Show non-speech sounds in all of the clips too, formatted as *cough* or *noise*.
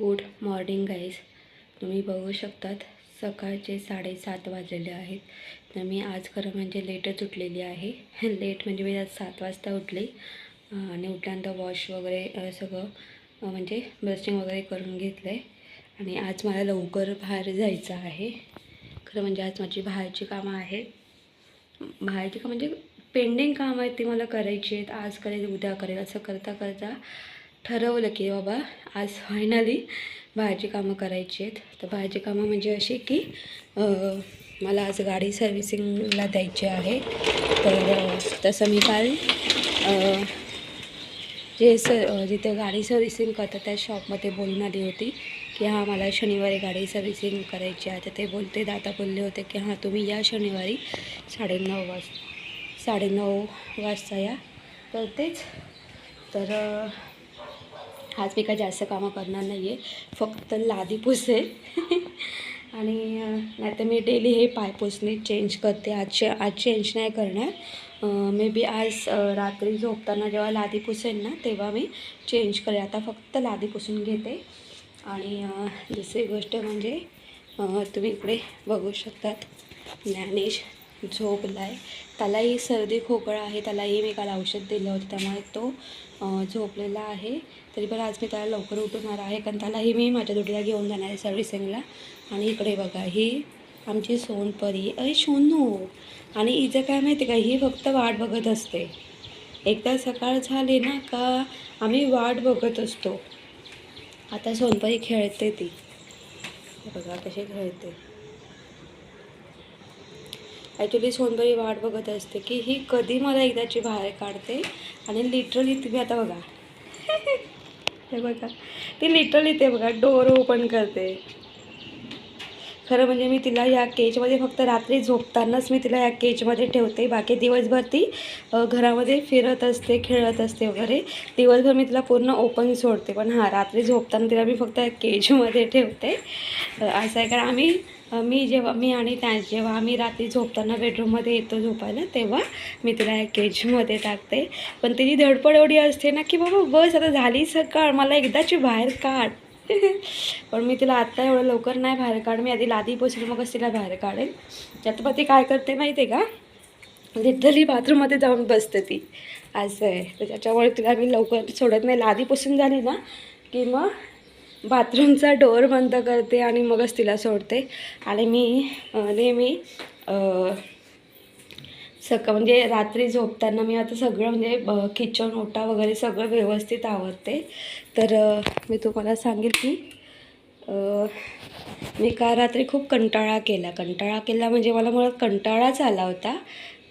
Good morning guys. तुम्ही बघू शकतात सकाळचे साडेसात वाजलेले आहेत. तर मी आज खरं म्हणजे लेटच उठलेली आहे. *laughs* लेट म्हणजे मी आज सात वाजता उठले. आणि उठल्यानंतर वॉश वगैरे सगळं म्हणजे ब्रशिंग वगैरे करून घेतलं आहे आणि आज मला लवकर बाहेर जायचं आहे. खरं म्हणजे आज माझी बाहेरची कामं आहेत. बाहेरची का म्हणजे पेंडिंग कामं आहेत ती मला करायची आहेत. आज करेल उद्या करेल असं करता करता ठरवलं की बाबा आज फायनली बाहेरची कामं करायची आहेत. तर बाहेरची कामं म्हणजे अशी की मला आज गाडी सर्व्हिसिंगला द्यायची आहे. तर तसं मी काल जे स जिथे गाडी सर्व्हिसिंग करतात त्या शॉपमध्ये बोलून आली होती की हां मला शनिवारी गाडी सर्व्हिसिंग करायची आहे. तर ते बोलते दादा बोलले होते की हां तुम्ही या शनिवारी साडेनऊ वाजता साडेनऊ वाजता या. तर तेच तर आज मी काय जास्त कामं करणार नाही आहे फक्त लादी पुसेल आणि नाहीतर मी डेली हे पाय पुसणे चेंज करते. आज आज चेंज नाही करणार. मे बी आज रात्री झोपताना जेव्हा लादी पुसेल ना तेव्हा मी चेंज करेल आता फक्त लादी पुसून घेते. आणि दुसरी गोष्ट म्हणजे तुम्ही इकडे बघू शकतात ज्ञानेश. झोपला आहे त्यालाही सर्दी खोकळा आहे. त्यालाही मी काल औषध दिलं होतं. त्यामुळे तो झोपलेला आहे. तरी पण आज मी त्याला लवकर उठवणार आहे. कारण त्यालाही मी माझ्या दुडीला घेऊन जाणार आहे सर्व्हिसिंगला. आणि इकडे बघा ही आमची सोनपरी. अरे सोनू. आणि हिचं काय माहिती का ही फक्त वाट बघत असते. एकदा सकाळ झाली ना का आम्ही वाट बघत असतो. आता सोनपरी खेळते ती. बघा कशी खेळते. ॲक्च्युली सोनपरी वाट बघत असते की ही कधी मला एकदाची बाहेर काढते आणि लिटरली तुम्ही आता बघा. हे बघा. ती लिटरली ते बघा डोर ओपन करते. खरं म्हणजे मी तिला या केजमध्ये फक्त रात्री झोपतानाच मी तिला या केजमध्ये ठेवते. बाकी दिवसभर ती घरामध्ये फिरत असते खेळत असते वगैरे. दिवसभर मी तिला पूर्ण ओपन सोडते. पण हां रात्री झोपताना तिला मी फक्त या केजमध्ये ठेवते. असं आहे. कारण आम्ही मी जेव्हा मी आणि त्या जेव्हा आम्ही रात्री झोपताना बेडरूममध्ये येतो झोपायला तेव्हा मी तिला या केजमध्ये टाकते. पण तिची धडपड एवढी असते ना की बाबा बस आता झाली सकाळ मला एकदाची बाहेर काढ. *laughs* पण मी तिला आत्ता एवढं लवकर नाही बाहेर काढ मी आधी लादी पोचली मगच तिला बाहेर काढेल त्यात मग ती काय करते माहिती आहे का? लिटरली बाथरूममध्ये जाऊन बसते ती. असं आहे. तर त्याच्यामुळे तिला मी लवकर सोडत नाही. लादी पुसून झाली ना की मग बाथरूमचा डोअर बंद करते आणि मगच तिला सोडते. आणि मी नेहमी सक म्हणजे रात्री झोपताना मी आता सगळं म्हणजे ब- किचन ओटा वगैरे सगळं व्यवस्थित आवडते तर मी तुम्हाला सांगेल की मी काल रात्री खूप कंटाळा केला. कंटाळा केला म्हणजे मला मुळात कंटाळाच आला होता.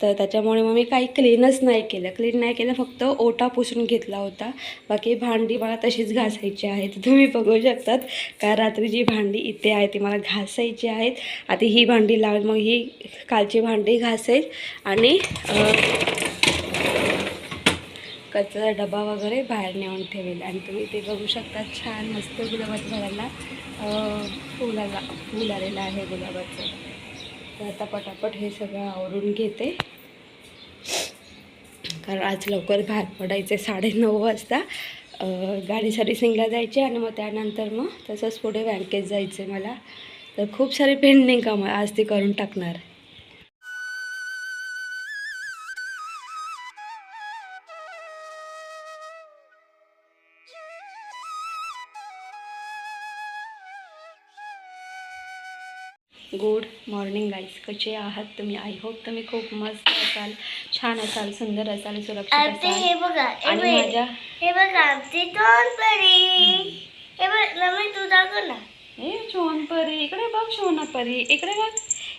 तर त्याच्यामुळे मग मी काही क्लीनच नाही केलं. क्लीन नाही केलं फक्त ओटा पुसून घेतला होता. बाकी भांडी मला तशीच घासायची आहेत. *laughs* तुम्ही बघू शकतात. का रात्री जी भांडी इथे आहे ती मला घासायची आहेत. आधी ही भांडी लावेल मग ही कालची भांडी घासेल. आणि कचरा डबा वगैरे बाहेर नेऊन ठेवेल. आणि तुम्ही ते बघू शकता. छान मस्त गुलाबाचं झाडाला फुलाला फूल आलेलं आहे गुलाबाचं. तर आता पटापट हे सगळं आवरून घेते. कारण आज लवकर बाहेर पडायचे साडेनऊ वाजता. गाडी सर्व्हिसिंगला जायची आणि मग त्यानंतर मग तसंच पुढे बँकेत जायचं आहे मला. तर खूप सारे पेंडिंग कामं आज ते करून टाकणार. गुड मॉर्निंग गाईस कसे आहात तुम्ही? आय होप तुम्ही खूप मस्त असाल छान असाल सुंदर असाल सुरक्षित हे बघा हे आणि माझ्या हे बघा आमची तोंडपरी हे बघ मम्मी तू दाखव ना. ए परी इकडे बघ शोना परी इकडे बघ.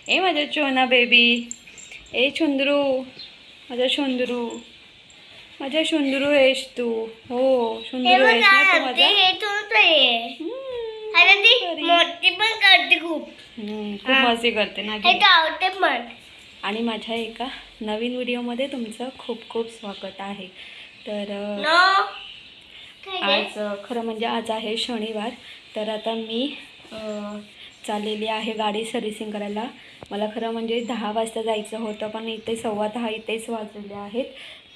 ए माझ्या चोना बेबी ए चुंदरू. माझा चुंदरू. माझ्या चुंदरू आहेस तू. हो चुंदरू आहेस ना तू आमची माझा? हे तोंडपरी आहे. हम्म, आणि ती परी. मोठी पण करते खूप. खूप. मस्ती करते ना. गावते पण आणि माझ्या एका नवीन व्हिडिओमध्ये तुमचं खूप खूप स्वागत आहे. तर? आज खरं म्हणजे आज आहे शनिवार. तर आता मी चाललेली आहे गाडी सर्व्हिसिंग करायला. मला खरं म्हणजे दहा वाजता जायचं होतं पण इथे सव्वा दहा इथेच वाजलेले आहेत.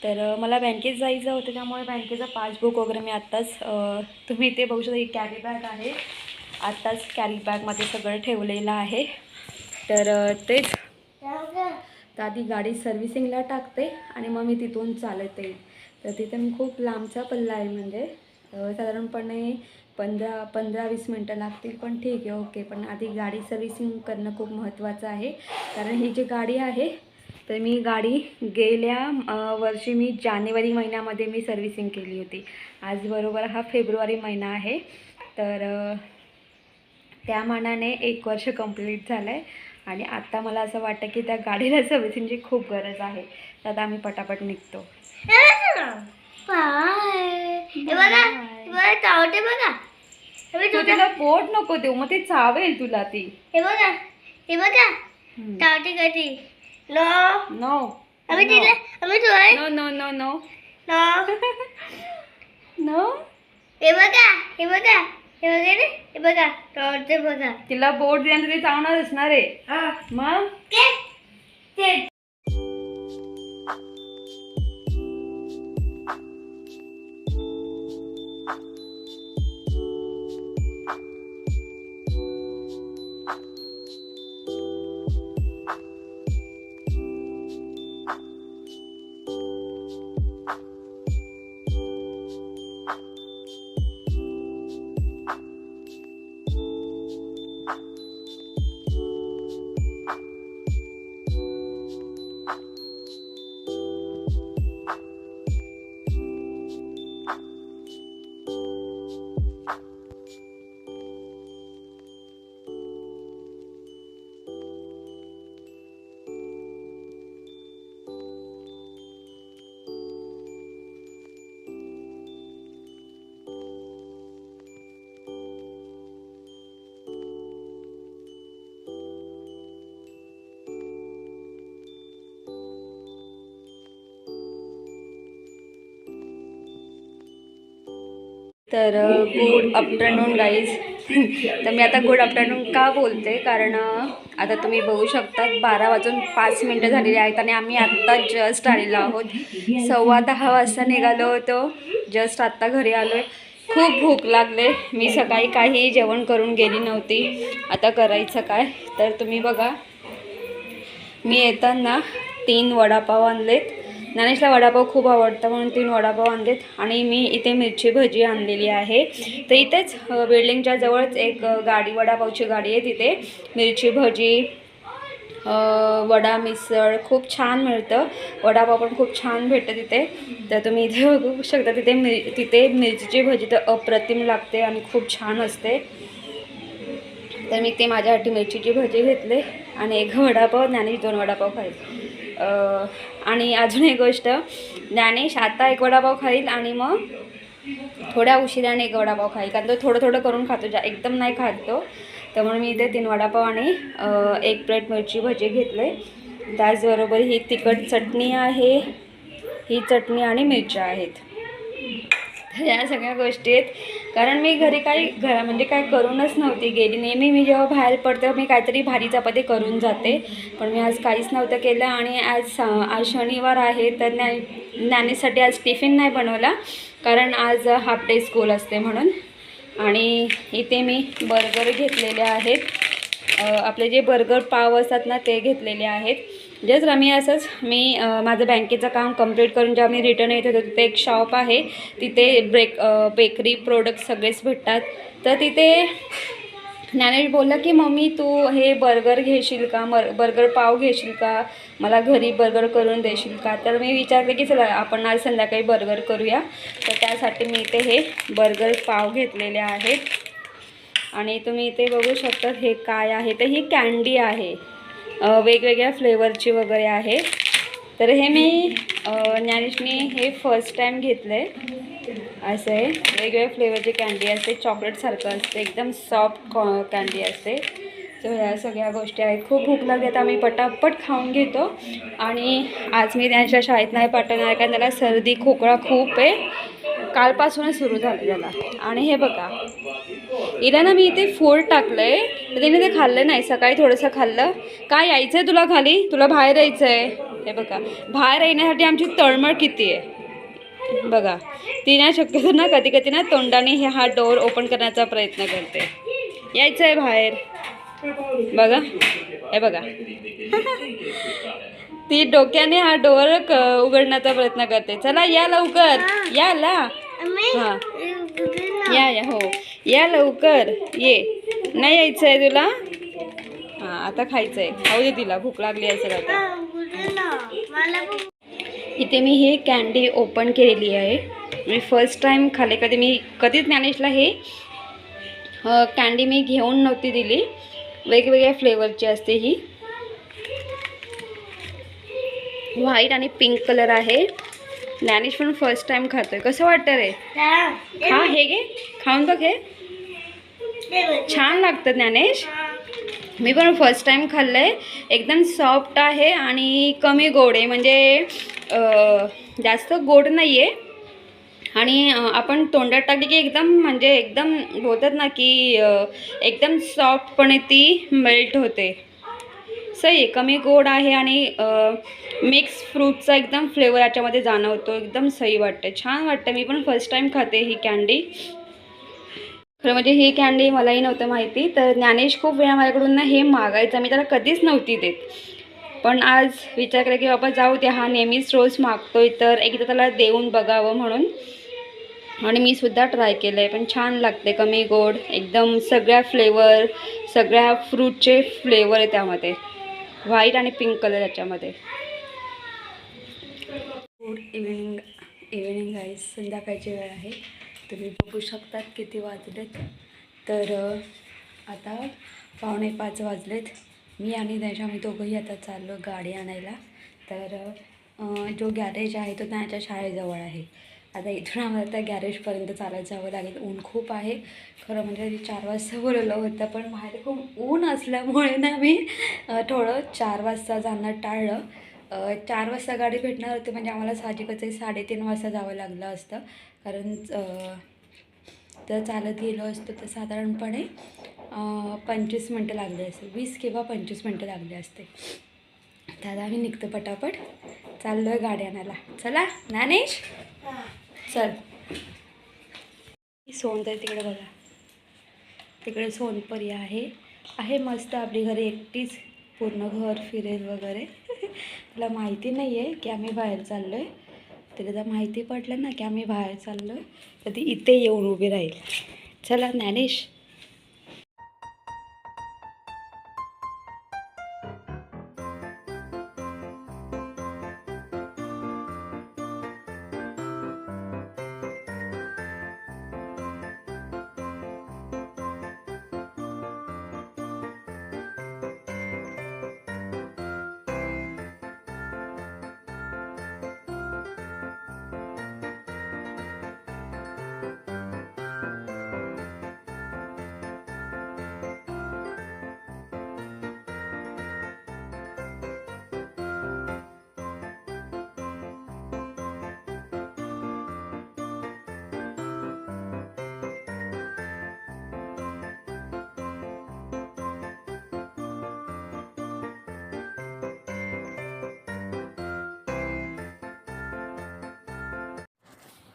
तर मला बँकेत जायचं होतं त्यामुळे बँकेचं पासबुक वगैरे मी आत्ताच तुम्ही ते बघू शकता ही कॅरी बॅग आहे. आत्ताच कॅरी बॅगमध्ये सगळं ठेवलेलं आहे. तर तेच. तर आधी गाडी सर्व्हिसिंगला टाकते आणि मग मी तिथून चालत येईल. तर तिथून खूप लांबचा पल्ला आहे म्हणजे साधारणपणे पंधरा पंधरा वीस मिनटं लागतील पण ठीक आहे ओके. पण आधी गाडी सर्व्हिसिंग करणं खूप महत्त्वाचं आहे. कारण ही जी गाडी आहे तर मी गाडी गेल्या वर्षी मी जानेवारी महिन्यामध्ये मी सर्व्हिसिंग केली होती. आज बरोबर हा फेब्रुवारी महिना आहे. तर त्या मानाने एक वर्ष कंप्लीट झालं आहे आणि आत्ता मला असं वाटतं की त्या गाडीला सर्व्हिसिंगची खूप गरज आहे. तर आता आम्ही पटापट निघतो. तिला बोट नको देऊ मग ते चावेल तुला ती. हे बघा. हे बघा. चावते कधी नो. नो. आम्ही तिला आम्ही तुला no no no no. No. *laughs* No? हे बघा. हे बघा. हे बघा रे हे बघा चावते बघा. तिला बोट दिल्यानंतर ते चावणार असणार आहे. हा. मग? ते तर गुड आफ्टरनून गाईज तर मी आता गुड आफ्टरनून का बोलते? कारण आता तुम्ही बघू शकता बारा वाजून पाच मिनटं झालेली आहेत आणि आम्ही आत्ता जस्ट आलेलो आहोत. सव्वा दहा वाजता निघालो होतो. जस्ट आत्ता घरी आलो आहे खूप भूक लागले. मी सकाळी काही जेवण करून गेली नव्हती. आता करायचं काय? तर तुम्ही बघा. मी येताना तीन वडापाव आणलेत. ज्ञानेशला वडापाव खूप आवडतं म्हणून तीन वडापाव आणलेत. आणि मी इथे मिरची भजी आणलेली आहे. तर इथेच बिल्डिंगच्या जवळच एक गाडी वडापावची गाडी आहे तिथे. मिरची भजी वडा मिसळ खूप छान मिळतं. वडापाव पण खूप छान भेटतं तिथे. तर तुम्ही इथे बघू शकता तिथे मिर तिथे मिरचीची भजी तर अप्रतिम लागते आणि खूप छान असते. तर मी ते माझ्यासाठी मिरचीची भजी घेतले आणि एक वडापाव ज्ञानेश दोन वडापाव खायचे आणि अजून एक गोष्ट. ज्ञानेश आता एक वडापाव खाईल आणि मग थोड्या उशिराने एक वडापाव खाईल. कारण तो थोडं थोडं करून खातो. जा एकदम नाही खात तो. त्यामुळे मी इथे तीन वडापाव आणि एक प्लेट मिरची भजी घेतले. त्याचबरोबर ही तिखट चटणी आहे. ही चटणी आणि मिरच्या आहेत. या सगळ्या गोष्टी आहेत. कारण मी घरी काही घरा म्हणजे काय करूनच नव्हती गेली. नेहमी मी जेव्हा बाहेर पडते मी काहीतरी भारी चपाती करून जाते. पण मी आज काहीच नव्हतं केलं आणि आज सा- आज शनिवार आहे तर ज्ञा ज्ञानेसाठी आज टिफिन नाही बनवला. कारण आज हाफ डे स्कूल असते म्हणून. आणि इथे मी बर्गर घेतलेले आहेत. आपले जे बर्गर पाव असतात ना ते घेतलेले आहेत. जस्ट आम्ही असंच मी uh, माझं बँकेचं काम कंप्लीट करून जेव्हा मी रिटर्न येत होतो तिथे एक शॉप आहे. तिथे ब्रेक बेकरी प्रोडक्ट सगळेच भेटतात. तर तिथे ज्ञानेश बोलला की मम्मी तू हे बर्गर घेशील का? मर बर्गर पाव घेशील का? मला घरी बर्गर करून देशील का? तर मी विचारले की चला आपण आज संध्याकाळी बर्गर करूया. तर त्यासाठी मी इथे हे बर्गर पाव घेतलेले आहेत. आणि तुम्ही इथे बघू शकता हे काय आहे? तर ही कॅन्डी आहे. वेगवेगळ्या फ्लेवरची वगैरे आहे. तर हे मी ज्ञानेशने हे फर्स्ट टाईम घेतलं आहे असं आहे वेगवेगळ्या फ्लेवरची कॅन्डी असते चॉकलेटसारखं असते एकदम सॉफ्ट कॉ कॅन्डी असते. तर ह्या सगळ्या गोष्टी आहेत. खूप भूक लागली तर आम्ही पटापट खाऊन घेतो. आणि आज मी त्यांच्या शाळेत नाही पाठवणार कारण त्याला सर्दी खोकळा खूप आहे. कालपासूनच सुरू झालं त्याला. आणि हे बघा. हिला ना मी इथे फोड टाकलं आहे तर तिने ते खाल्लं नाही. सकाळी थोडंसं खाल्लं. काय यायचं आहे तुला खाली? तुला बाहेर यायचं आहे हे बघा. बाहेर येण्यासाठी आमची तळमळ किती आहे? बघा. ती ना शक्यतो ना कधी कधी ना तोंडाने हे हा डोअर ओपन करण्याचा प्रयत्न करते. यायचं आहे बाहेर. बघा. हे बघा. *laughs* ती डोक्याने हा डोअर उघडण्याचा प्रयत्न करते. चला या लवकर. या ला. हा. या या हो. या लवकर. ये. नाही यायचं आहे तुला? हां आता खायचं आहे खाऊ दे तिला. भूक लागली असेल आता. इथे मी ही कॅन्डी ओपन केलेली आहे. मी फर्स्ट टाईम खाल्ले. कधी मी कधीच ज्ञानेशला हे कॅन्डी मी घेऊन नव्हती दिली. वेगवेगळ्या फ्लेवरची असते ही. व्हाईट आणि पिंक कलर आहे. ज्ञानेश पण फर्स्ट टाईम खातोय. कसं वाटतं रे? हा, हा घे. खाऊन बघ हे. छान लागतं ज्ञानेश. मी पण फर्स्ट टाईम खाल्लं आहे एकदम सॉफ्ट आहे आणि कमी गोड आहे. म्हणजे जास्त गोड नाही आहे आणि आपण तोंडात टाकली की एकदम म्हणजे एकदम बोलतात ना की एकदम सॉफ्टपणे ती मेल्ट होते. सही आहे कमी गोड आहे आणि मिक्स फ्रूटचा एकदम फ्लेवर याच्यामध्ये जाणवतो. एकदम सही वाटते छान वाटतं मी पण फर्स्ट टाईम खाते ही कॅन्डी खरं म्हणजे ही कॅन्डी मलाही नव्हतं माहिती तर ज्ञानेश खूप वेळा माझ्याकडून ना हे मागायचं. मी त्याला कधीच नव्हती देत. पण आज विचार केला की बाबा जाऊ द्या हा नेहमीच रोज मागतोय तर एकदा त्याला देऊन बघावं म्हणून. आणि मी सुद्धा ट्राय केलं आहे पण छान लागते कमी गोड एकदम सगळ्या फ्लेवर सगळ्या फ्रूटचे फ्लेवर आहे त्यामध्ये. व्हाईट आणि पिंक कलर याच्यामध्ये. गुड इव्हिनिंग इव्हिनिंग आहे संध्याकाळची वेळ आहे. तुम्ही बघू शकतात किती वाजलेत. तर आता पावणे पाच वाजलेत. मी आणि त्याच्या आम्ही दोघंही आता चाललो गाडी आणायला. तर जो गॅरेज आहे तो त्याच्या शाळेजवळ आहे. आता इथून आम्हाला त्या गॅरेजपर्यंत चालत जावं लागेल. ऊन खूप आहे. खरं म्हणजे आधी चार वाजता बोलवलं होतं पण बाहेर खूप ऊन असल्यामुळे ना मी थोडं चार वाजता जाणं टाळलं. चार वाजता गाडी भेटणार होती म्हणजे आम्हाला साहजिकच आहे साडेतीन वाजता जावं लागलं असतं. कारण अ, जर चालत गेलो असतो तर साधारणपणे पंचवीस मिनटं लागले असते वीस किंवा पंचवीस मिनटं लागले असते. दादा आम्ही निघतो पटापट. चाललो आहे गाडी आणायला. चला ज्ञानेश? हां. चल. सोनताई तिकडे बघा. तिकडे सोनपरी आहे. आहे मस्त आपली घरी एकटीच पूर्ण घर फिरेल वगैरे. *laughs* तुला माहिती नाही आहे की आम्ही बाहेर चाललो आहे तिला जर माहिती पडलं ना की आम्ही बाहेर चाललो आहे तर ती इथे येऊन उभी राहील. चला ज्ञानेश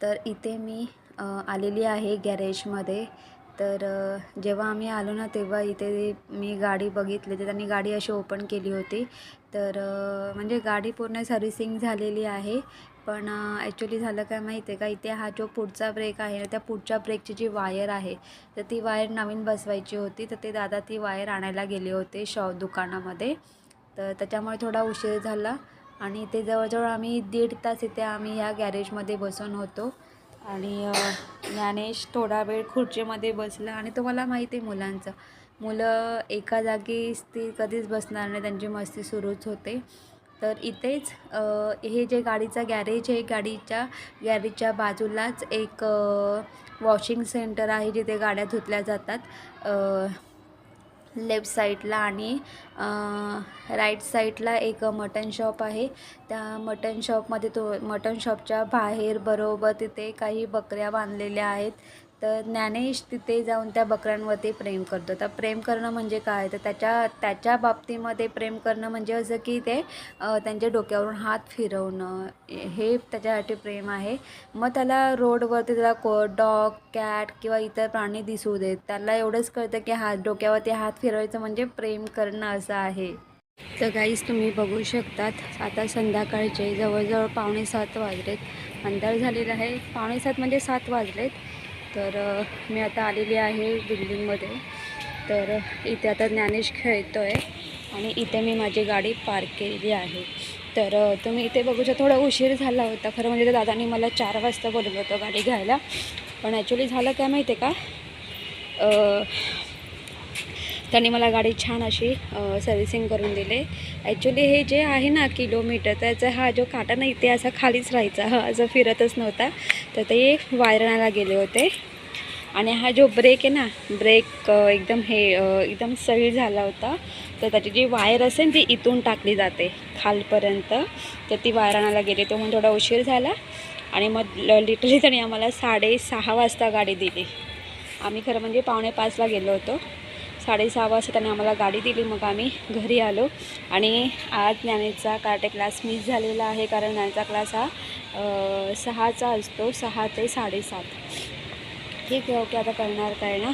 तर इथे मी आलेली आहे गॅरेजमध्ये. तर जेव्हा आम्ही आलो ना तेव्हा इथे मी गाडी बघितली तर त्यांनी गाडी अशी ओपन केली होती. तर म्हणजे गाडी पूर्ण सर्व्हिसिंग झालेली आहे. पण ॲक्च्युली झालं काय माहिती आहे का? इथे हा जो पुढचा ब्रेक आहे त्या पुढच्या ब्रेकची जी वायर आहे तर ती वायर नवीन बसवायची होती. तर ते दादा ती वायर आणायला गेले होते शॉ दुकानामध्ये. तर त्याच्यामुळे थोडा उशीर झाला. आणि ते जवळजवळ आम्ही दीड तास इथे आम्ही ह्या गॅरेजमध्ये बसून होतो. आणि ज्ञानेश थोडा वेळ खुर्चीमध्ये बसला आणि तुम्हाला माहिती आहे मुलांचं. मुलं एका जागी स्थिर कधीच बसणार नाही त्यांची मस्ती सुरूच होते. तर इथेच हे जे गाडीचा गॅरेज आहे गाडीच्या गॅरेजच्या बाजूलाच एक वॉशिंग सेंटर आहे जिथे गाड्या धुतल्या जातात. लेफ्ट साईडला आणि राईट साईडला एक मटन शॉप आहे. त्या मटन शॉपमध्ये तो मटन शॉपच्या बाहेर बरोबर तिथे काही बकऱ्या बांधलेल्या आहेत. तर ज्ञानेश तिथे जाऊन त्या बकऱ्यांवरती प्रेम करतो. तर प्रेम करणं म्हणजे काय? तर त्याच्या त्याच्या बाबतीमध्ये प्रेम करणं म्हणजे असं की ते त्यांच्या डोक्यावरून हात फिरवणं. हे त्याच्यासाठी प्रेम आहे. मग त्याला रोडवरती त्याला को डॉग कॅट किंवा इतर प्राणी दिसू देत. त्याला एवढंच कळतं की हात डोक्यावरती हात फिरवायचं म्हणजे प्रेम करणं असं आहे. तर गाईज तुम्ही बघू शकतात आता संध्याकाळचे जवळजवळ पावणे सात वाजलेत. अंधार झालेला आहे. पावणे सात म्हणजे सात वाजलेत. तर मी आता आलेली आहे बिल्डिंगमध्ये. तर इथे आता ज्ञानेश खेळतो आहे आणि इथे मी माझी गाडी पार्क केलेली आहे. तर तुम्ही इथे बघू शकता थोडा उशीर झाला होता. खरं म्हणजे तर दादानी मला चार वाजता बोलवलं होतं गाडी घ्यायला. पण ॲक्च्युली झालं काय माहिती आहे का त्यांनी मला गाडी छान अशी सर्व्हिसिंग करून दिले. ॲक्च्युली हे जे आहे ना किलोमीटर त्याचा हा जो काटा नाही ते असा खालीच राहायचा. हा असं फिरतच नव्हता. तर ते वायरणाला गेले होते. आणि हा जो ब्रेक आहे ना ब्रेक एकदम हे एकदम सैल झाला होता. तर त्याची जी वायर असेल ती इथून टाकली जाते खालपर्यंत. तर ती वायरणाला गेली तो म्हणून थोडा उशीर झाला. आणि मग लिटरली त्यांनी आम्हाला साडेसहा वाजता गाडी दिली. आम्ही खरं म्हणजे पावणे पाचला गेलो होतो. साडेसहा वाजता त्याने आम्हाला गाडी दिली मग आम्ही घरी आलो. आणि आज ज्ञानेचा कराटे क्लास मिस झालेला आहे कारण ज्ञानेचा क्लास हा सहाचा असतो सहा ते साडेसात. ठीक आहे ओके आता करणार काय ना?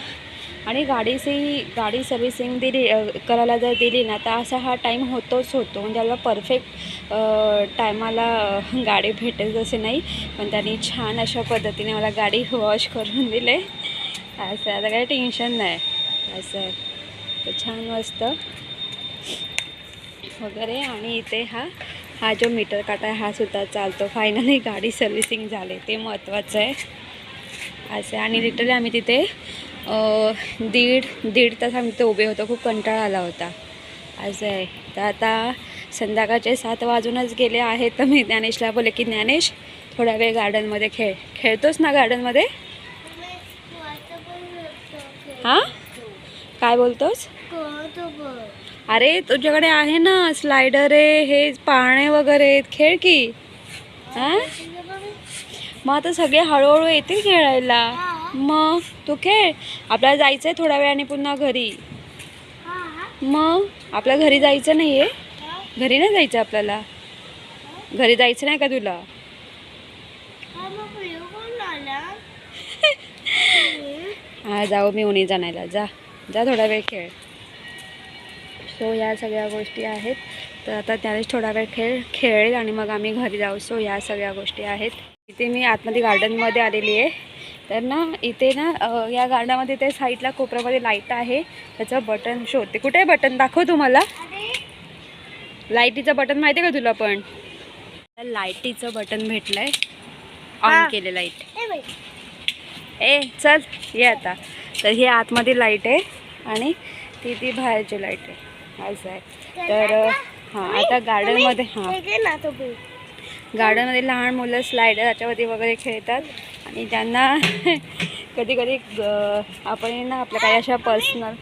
आणि गाडीची गाडी सर्व्हिसिंग दिली करायला जर दिली ना तर असा हा टाईम होतोच होतो. म्हणजे आपला परफेक्ट टायमाला गाडी भेटेल असे नाही पण त्यांनी छान अशा पद्धतीने मला गाडी वॉश करून दिले. असं आता काही टेन्शन नाही. असं आहे. तर छान मस्त. वगैरे आणि इथे हा हा जो मीटर काटा आहे हा सुद्धा चालतो. फायनली गाडी सर्व्हिसिंग झाले. ते महत्त्वाचं आहे. असं आहे. आणि लिटरली आम्ही तिथे दीड दीड तास आम्ही तिथे उभे होतो. खूप कंटाळा आला होता. असं आहे. तर आता संध्याकाळचे सात वाजूनच गेले आहेत. तर मी ज्ञानेशला बोलले की ज्ञानेश थोडा वेळ गार्डनमध्ये खेळ. खेळतोस ना गार्डनमध्ये हां? काय बोलतोस? अरे तुझ्याकडे आहे ना स्लायडर आहे हे पाळणे वगैरे आहेत. खेळ की? हां मग आता सगळे हळूहळू येतील खेळायला. मग तू खेळ. आपल्याला जायचं आहे थोड्या वेळाने पुन्हा घरी. मग आपल्या घरी जायचं नाही आहे घरी नाही जायचं आपल्याला? घरी जायचं नाही का तुला? हा *laughs* जाऊ मी उन्ही जाणायला. जा. जा थोडा वेळ खेळ. सो या सगळ्या गोष्टी आहेत. तर आता त्यावेळेस थोडा वेळ खेळ खेळेल आणि मग आम्ही घरी जाऊ. सो या सगळ्या गोष्टी आहेत. इथे मी आतमध्ये गार्डनमध्ये आलेली आहे. तर ना इथे ना या गार्डनमध्ये ते साईडला कोपऱ्यामध्ये लाइट आहे. त्याचं बटन शोधते. कुठे बटन दाखव तुम्हाला. लाईटीचं बटन माहिती आहे का तुला पण? लाईटीचं बटन भेटलं आहे ऑन. केले लाइट ए चल ये आता. तर ही आतमध्ये लाइट आहे. आणि ती ती बाहेरची लाइट आहे. असं आहे. तर हां आता गार्डनमध्ये हां. गार्डनमध्ये लहान मुलं स्लायडर याच्यावरती वगैरे खेळतात. आणि ज्यांना *laughs* कधी कधी आपण ना आपल्या काही अशा पर्सनल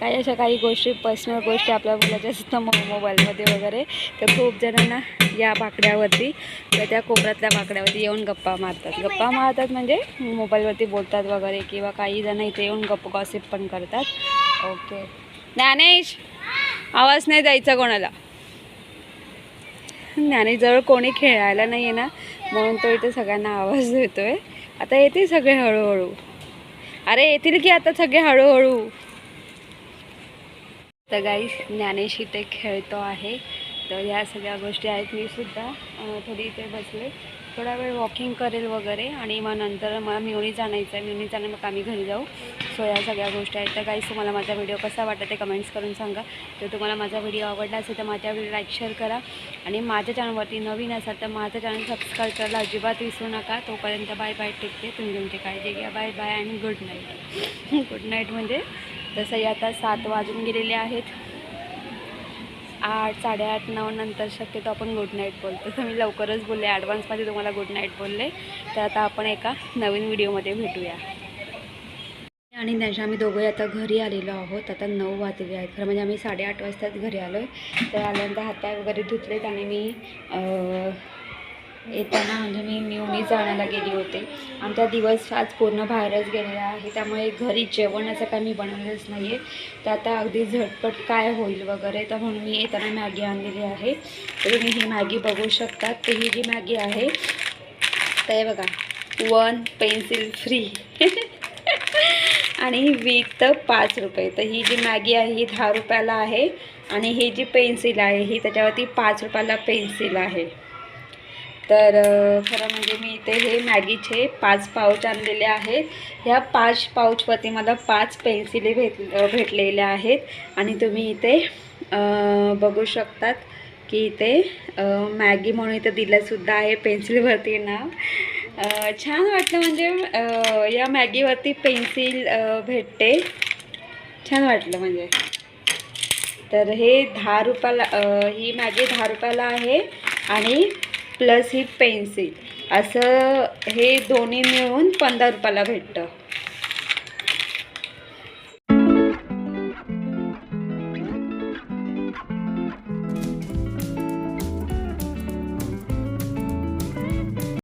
काही अशा काही गोष्टी पर्सनल गोष्टी आपल्या बोलायच्या असतात मो मोबाईलमध्ये वगैरे. तर खूप जणांना या बाकड्यावरती किंवा त्या कोपऱ्यातल्या बाकड्यावरती येऊन गप्पा मारतात. गप्पा मारतात म्हणजे मोबाईलवरती बोलतात वगैरे किंवा काही जण इथे येऊन गप्प गॉसिप पण करतात. ओके ज्ञानेश आवाज नाही द्यायचा कोणाला. ज्ञानेशजवळ कोणी खेळायला नाही आहे ना म्हणून तो इथे सगळ्यांना आवाज देतोय. आता येतील सगळे हळूहळू. अरे येतील की आता सगळे हळूहळू? तर गाईस ज्ञानेश इथे खेळतो आहे. तर ह्या सगळ्या गोष्टी आहेत मी सुद्धा थोडी इथे बसले. थोडा वेळ वॉकिंग करेल वगैरे आणि मग नंतर मला मिवणी जाणायचं आहे. मिवणी जाणं मग आम्ही घरी जाऊ. सो या सगळ्या गोष्टी आहेत. तर गाईस तुम्हाला माझा व्हिडिओ कसा वाटत ते कमेंट्स करून सांगा. तर तुम्हाला माझा व्हिडिओ आवडला असेल तर माझ्या व्हिडिओ लाईक शेअर करा. आणि माझ्या चॅनलवरती नवीन असाल तर माझं चॅनल सबस्क्राईब करायला अजिबात विसरू नका. तोपर्यंत बाय बाय टेकते तुम्ही तुमची काळजी घ्या. बाय बाय आणि गुड नाईट गुड नाईट म्हणजे तसंही आता सात वाजून गेलेले आहेत. आठ साडेआठ नऊ नंतर शक्यतो आपण गुड नाईट बोलतो. तर मी लवकरच बोलले ॲडव्हान्समध्ये तुम्हाला गुड नाईट बोलले. तर आता आपण एका नवीन व्हिडिओमध्ये भेटूया. आणि नशा आम्ही दोघंही आता घरी आलेलो आहोत. आता नऊ वाजले आहेत. खरं म्हणजे आम्ही साडेआठ वाजताच घरी आलो आहे तर आल्यानंतर हातपाय वगैरे धुतलेत आणि मी येताना म्हणजे मी न्यूनीच जाण्याला गेली होते. आमचा दिवस आज पूर्ण बाहेरच गेलेला आहे. त्यामुळे घरी जेवण असं काय मी बनवलंच नाही आहे तर आता अगदी झटपट काय होईल वगैरे तर म्हणून मी येताना मॅगी आणलेली आहे. तर तुम्ही ही मॅगी बघू शकता. तर ही जी मॅगी आहे तर हे बघा वन पेन्सिल फ्री आणि विथ पाच रुपये. तर ही जी मॅगी आहे ही दहा रुपयाला आहे. आणि ही जी पेन्सिल आहे ही त्याच्यावरती पाच रुपयाला पेन्सिल आहे. तर खरं म्हणजे मी इथे हे मॅगीचे पाच पाऊच आणलेले आहेत. ह्या पाच पाऊचवरती मला पाच पेन्सिली भेट भेटलेल्या आहेत. आणि तुम्ही इथे बघू शकतात की इथे मॅगी म्हणून इथं दिलंसुद्धा आहे पेन्सिलवरती नाव. छान वाटलं म्हणजे या मॅगीवरती पेन्सिल भेटते. छान वाटलं म्हणजे. तर हे दहा रुपयाला ही मॅगी दहा रुपयाला आहे. आणि प्लस ही पेन्सिल. असं हे दोन्ही मिळून पंधरा रुपयाला भेटतं.